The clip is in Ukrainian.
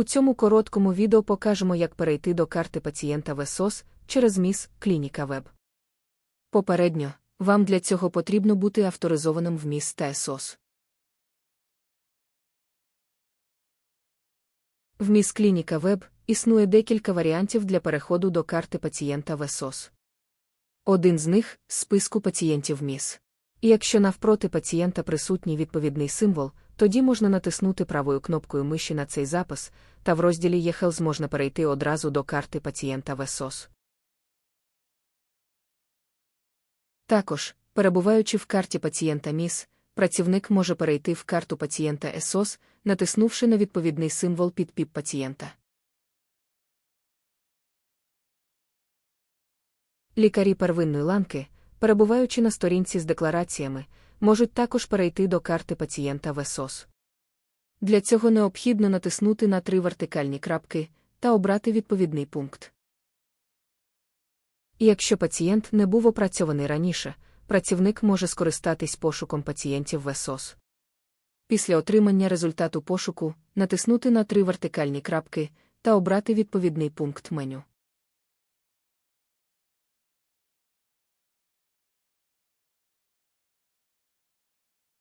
У цьому короткому відео покажемо, як перейти до карти пацієнта в СОС через МІС Клініка Веб. Попередньо, вам для цього потрібно бути авторизованим в МІС та СОС. В МІС Клініка Веб існує декілька варіантів для переходу до карти пацієнта в СОС. Один з них списку пацієнтів МІС. І якщо навпроти пацієнта присутній відповідний символ, тоді можна натиснути правою кнопкою миші на цей запис, та в розділі eHealth можна перейти одразу до карти пацієнта в СОС. Також, перебуваючи в карті пацієнта МІС, працівник може перейти в карту пацієнта СОС, натиснувши на відповідний символ під ПІП пацієнта. Лікарі первинної ланки, перебуваючи на сторінці з деклараціями, можуть також перейти до карти пацієнта в СОС. Для цього необхідно натиснути на три вертикальні крапки та обрати відповідний пункт. І якщо пацієнт не був опрацьований раніше, працівник може скористатись пошуком пацієнтів в СОС. Після отримання результату пошуку натиснути на три вертикальні крапки та обрати відповідний пункт меню.